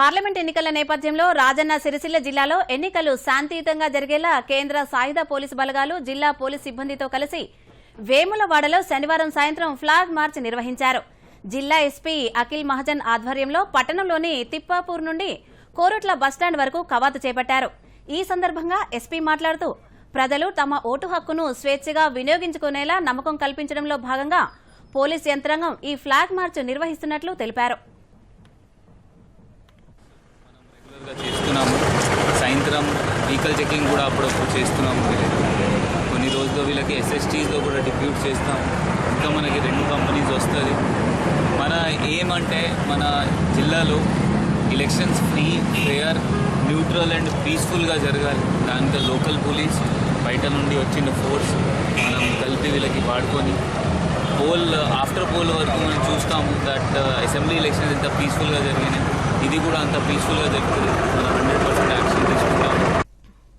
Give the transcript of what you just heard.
Parliament ఎన్నికల నేపథ్యంలో రాజన్న సిరిసిల్ల జిల్లాలో ఎన్నికలు శాంతియుతంగా జరిగేలా కేంద్ర సాయుధ పోలీసు బలగాలు జిల్లా పోలీస్ సిబ్బందితో కలిసి వేములవాడలో శనివారం సాయంత్రం ఫ్లాగ్ మార్చ్ నిర్వహించారు. జిల్లా ఎస్పీ అఖిల్ మహజన్ ఆధ్వర్యంలో పట్టణంలోని తిప్పాపూర్ నుండి కోరుట్ల బస్టాండ్ వరకు కవాతు చేపట్టారు. ఈ సందర్భంగా ఎస్పీ మాట్లాడుతూ ప్రజలు తమ ఓటు హక్కును స్వేచ్ఛగా వినియోగించుకునేలా నమ్మకం కల్పించడంలో భాగంగా పోలీస్ యంత్రాంగం ఈ ఫ్లాగ్ మార్చ్ నిర్వహిస్తున్నట్లు తెలిపారు రెగ్యులర్గా చేస్తున్నాము సాయంత్రం వెహికల్ చెకింగ్ కూడా అప్పుడప్పుడు చేస్తున్నాము కొన్ని రోజుల్లో వీళ్ళకి ఎస్ఎస్టీస్లో కూడా డిప్యూట్ చేస్తాం. ఇంకా మనకి రెండు కంపెనీస్ వస్తుంది. మన ఏమంటే మన జిల్లాలో elections free fair neutral and పీస్ఫుల్గా జరగాలి. దానితో లోకల్ పోలీస్ బయట నుండి వచ్చిన ఫోర్స్ మనం కలిపి వీళ్ళకి వాడుకొని పోల్ ఆఫ్టర్ పోల్ వరకు మనం చూస్తాము దట్ అసెంబ్లీ ఎలక్షన్స్ ఎంత పీస్ఫుల్గా జరిగినాయి. ఇది కూడా అంత పీస్ఫుల్గా జరుగుతుంది. మన హండ్రెడ్ పర్సెంట్